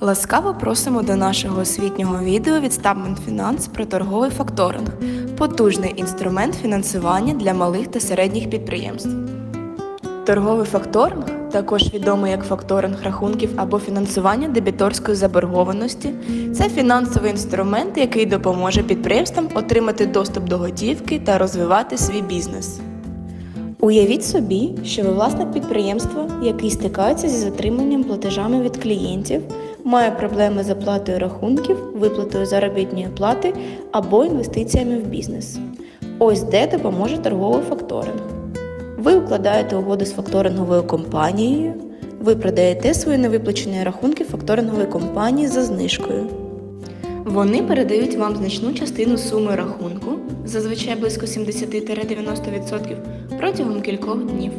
Ласкаво просимо до нашого освітнього відео від Stubman Finance про торговий факторинг потужний інструмент фінансування для малих та середніх підприємств. Торговий факторинг, також відомий як факторинг рахунків або фінансування дебіторської заборгованості, це фінансовий інструмент, який допоможе підприємствам отримати доступ до готівки та розвивати свій бізнес. Уявіть собі, що ви власник підприємства, який стикається зі затриманням платежами від клієнтів, має проблеми з оплатою рахунків, виплатою заробітної плати або інвестиціями в бізнес. Ось де допоможе торговий факторинг. Ви укладаєте угоду з факторинговою компанією, ви продаєте свої невиплачені рахунки факторингової компанії за знижкою. Вони передають вам значну частину суми рахунку, зазвичай близько 70-90% протягом кількох днів.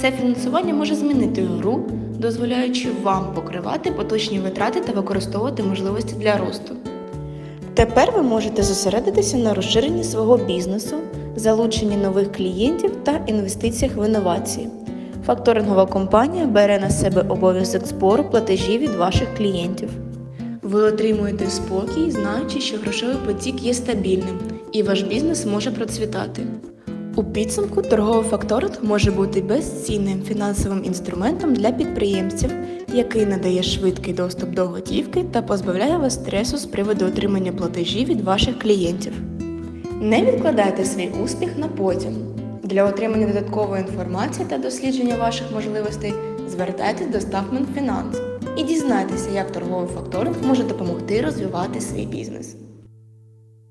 Це фінансування може змінити гру, дозволяючи вам покривати поточні витрати та використовувати можливості для росту. Тепер ви можете зосередитися на розширенні свого бізнесу, залученні нових клієнтів та інвестиціях в інновації. Факторингова компанія бере на себе обов'язок збору платежів від ваших клієнтів. Ви отримуєте спокій, знаючи, що грошовий потік є стабільним і ваш бізнес може процвітати. У підсумку торговий факторинг може бути безцінним фінансовим інструментом для підприємців, який надає швидкий доступ до готівки та позбавляє вас стресу з приводу отримання платежів від ваших клієнтів. Не відкладайте свій успіх на потім. Для отримання додаткової інформації та дослідження ваших можливостей звертайтесь до Staffman і дізнайтеся, як торговий факторинг може допомогти розвивати свій бізнес.